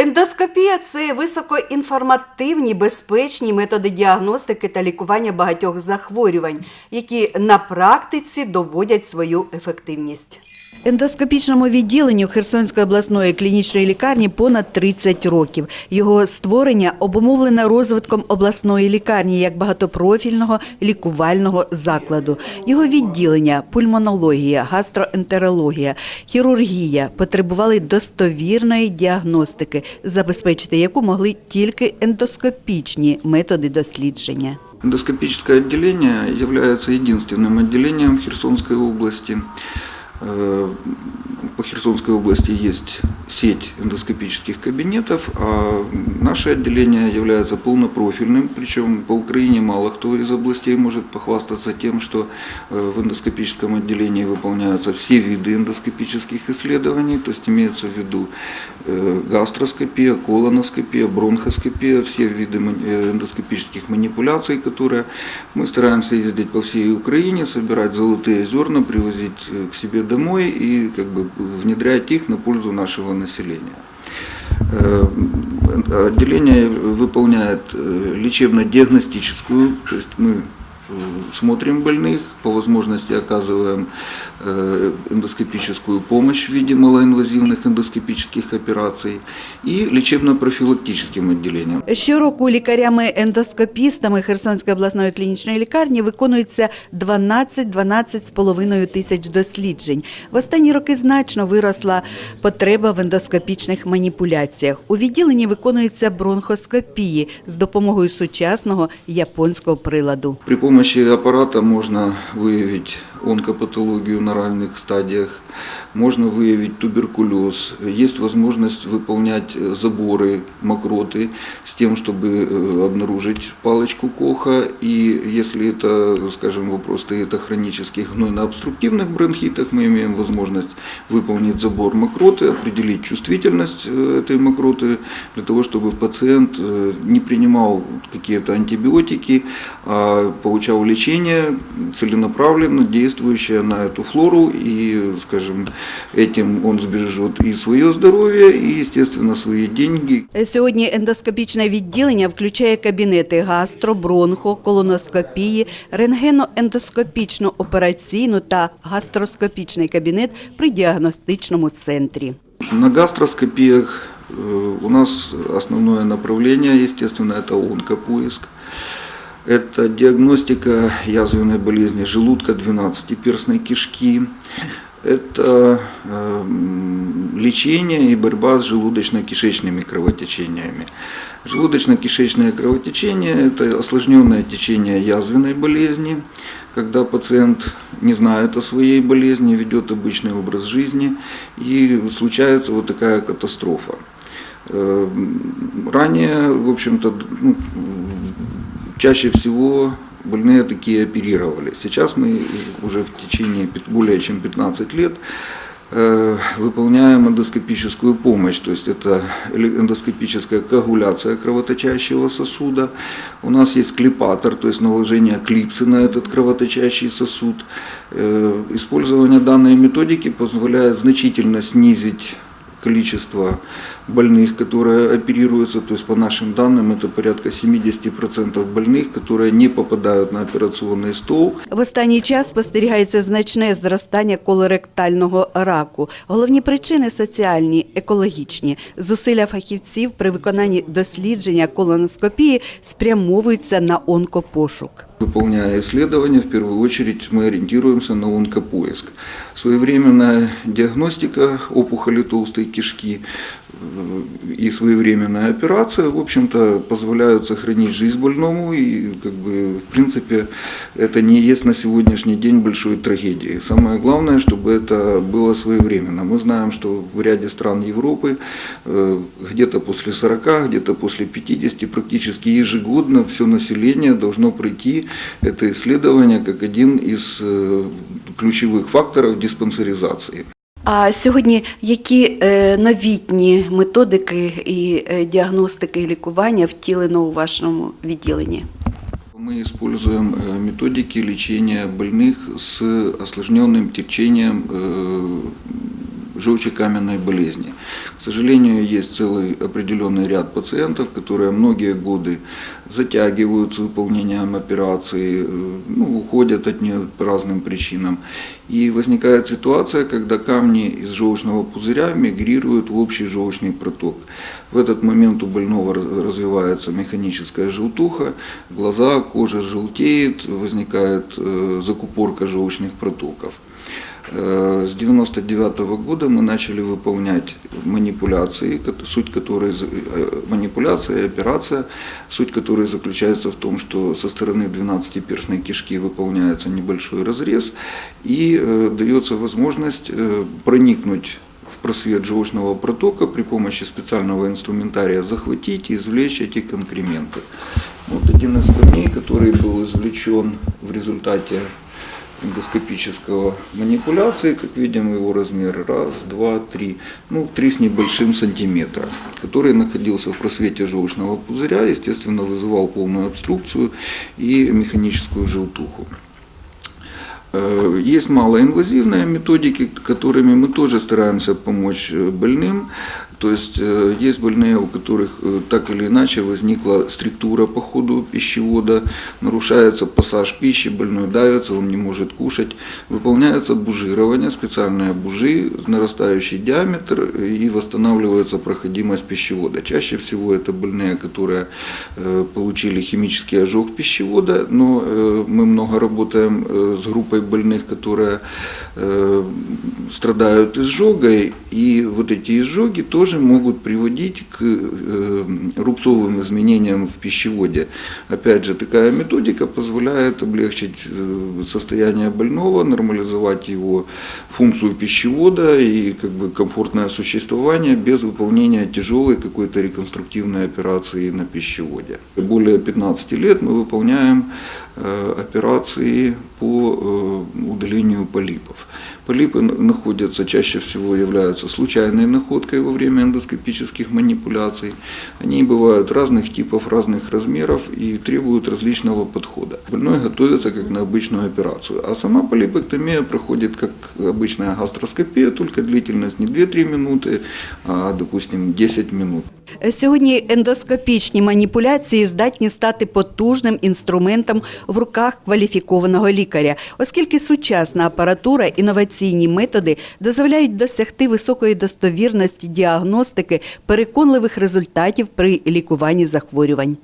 Ендоскопія це високоінформативні, безпечні методи діагностики та лікування багатьох захворювань, які на практиці доводять свою ефективність. Ендоскопічному відділенню Херсонської обласної клінічної лікарні понад 30 років. Його створення обумовлене розвитком обласної лікарні як багатопрофільного лікувального закладу. Його відділення, пульмонологія, гастроентерологія, хірургія потребували достовірної діагностики, забезпечити яку могли тільки ендоскопічні методи дослідження. Эндоскопическое отделение является единственным отделением в Херсонской области. По Херсонской области есть сеть эндоскопических кабинетов, а наше отделение является полнопрофильным, причем по Украине мало кто из областей может похвастаться тем, что э, в эндоскопическом отделении выполняются все виды эндоскопических исследований, то есть имеется в виду э, гастроскопия, колоноскопия, бронхоскопия, все виды э, эндоскопических манипуляций, которые мы стараемся ездить по всей Украине, собирать золотые зерна, привозить к себе домой и как бы внедрять их на пользу нашего населения. Э, Отделение выполняет э, лечебно-диагностическую, то есть мы э, смотрим больных, по возможности оказываем э, эндоскопическую помощь в виде малоинвазивных эндоскопических операций и лечебно-профилактическим отделением. Щороку лікарями-ендоскопістами Херсонської обласної клінічної лікарні виконується 12-12 з половиною тисяч досліджень. В останні роки значно виросла потреба в ендоскопічних маніпуляціях. У відділенні виконуються бронхоскопії з допомогою сучасного японського приладу. При помощи аппарата можно выявить онкопатологию на ранних стадиях, можно выявить туберкулез. Есть возможность выполнять э, заборы мокроти с тем, чтобы э, обнаружить палочку коха. И если это, скажем, вопрос стоїть о хронічних гнойно-обструктивних бронхітах, ми маємо можливість виконати забор мокроти, определить чувствительность э, этой мокроты для того, чтобы пациент не принимал какие-то антибиотики, а получал лечение целенаправленно действующее на эту флору и, скажем, этим он сбережет и свое здоровье, и, естественно, свои деньги. Сьогодні ендоскопічне відділення включає кабінети гастро, бронхо, колоноскопії, рентгено-ендоскопічну операційну та гастроскопічний кабінет при діагностичному центрі. На гастроскопиях э, у нас основное направление, естественно, это онкопоиск. Это диагностика язвенной болезни желудка, 12-перстной кишки. Это эм, лечение и борьба с желудочно-кишечными кровотечениями. Желудочно-кишечное кровотечение – это осложненное течение язвенной болезни, когда пациент не знает о своей болезни, ведет обычный образ жизни, и случается вот такая катастрофа. Э, Ранее, в общем-то, ну, чаще всего больные такие оперировали. Сейчас мы уже в течение пят- более чем 15 лет э, выполняем эндоскопическую помощь, то есть это эле- эндоскопическая коагуляция кровоточащего сосуда. У нас есть клипатор, то есть наложение клипсы на этот кровоточащий сосуд. Э, Использование данной методики позволяет значительно снизить количество больных, которые оперируются, то есть по нашим данным это порядка 70% больных, которые не попадают на операционный стол. В останній час спостерігається значне зростання колоректального раку. Головні причини соціальні, екологічні. Зусилля фахівців при виконанні дослідження колоноскопії спрямовуються на онкопошук. Выполняя исследования, в первую очередь мы ориентируемся на онкопоиск. Своевременная диагностика опухоли толстой кишки э, и своевременная операция, в общем-то, позволяют сохранить жизнь больному. И, как бы, в принципе, это не есть на сегодняшний день большой трагедией. Самое главное, чтобы это было своевременно. Мы знаем, что в ряде стран Европы э, где-то после 40, где-то после 50, практически ежегодно все население должно пройти это исследование как один из э, ключевых факторов диспансеризации. А сьогодні які е, новітні методики і е, діагностики і лікування втілено у вашому відділенні? Мы используем э, методики лечения больных с осложненным течением э, желчекаменной болезни. К сожалению, есть целый определенный ряд пациентов, которые многие годы затягивают с выполнением операции, э, ну, уходят от нее по разным причинам. И возникает ситуация, когда камни из желчного пузыря мигрируют в общий желчный проток. В этот момент у больного раз- развивается механическая желтуха, глаза, кожа желтеет, возникает э, закупорка желчных протоков. Э, С 99 года мы начали выполнять манипуляции, суть которой э, манипуляция и операция, суть которой заключается в том, что со стороны 12-перстной кишки выполняется небольшой разрез и э, дается возможность проникнуть просвет желчного протока при помощи специального инструментария захватить и извлечь эти конкременты. Вот один из камней, который был извлечен в результате эндоскопического манипуляции, как видим, его размер раз, два, три, ну, три с небольшим сантиметра, который находился в просвете желчного пузыря, естественно, вызывал полную обструкцию и механическую желтуху. Э, Есть малоинвазивные методики, которыми мы тоже стараемся помочь э, больным. То есть э, есть больные, у которых э, так или иначе возникла структура по ходу пищевода, нарушается пассаж пищи, больной давится, он не может кушать. Выполняется бужирование, специальные бужи, нарастающий диаметр э, и восстанавливается проходимость пищевода. Чаще всего это больные, которые получили химический ожог пищевода, но мы много работаем с группой больных, которые страдают изжогой, и вот эти изжоги тоже могут приводить к э, рубцовым изменениям в пищеводе. Опять же, такая методика позволяет облегчить э, состояние больного, нормализовать его функцию пищевода и как бы комфортное существование без выполнения тяжелой какой-то реконструктивной операции на пищеводе. Более 15 лет мы выполняем э, операции по э, удалению полипов. Полипы н- находятся, чаще всего являются случайной находкой во время эндоскопических манипуляций. Они бывают разных типов, разных размеров и требуют различного подхода. Больной готовится как на обычную операцию, а сама полипэктомия проходит как обычная гастроскопия, только длительность не 2-3 минуты, а, допустим, 10 минут. Сьогодні ендоскопічні маніпуляції здатні стати потужним інструментом в руках кваліфікованого лікаря, оскільки сучасна апаратура, інноваційні методи дозволяють досягти високої достовірності діагностики переконливих результатів при лікуванні захворювань.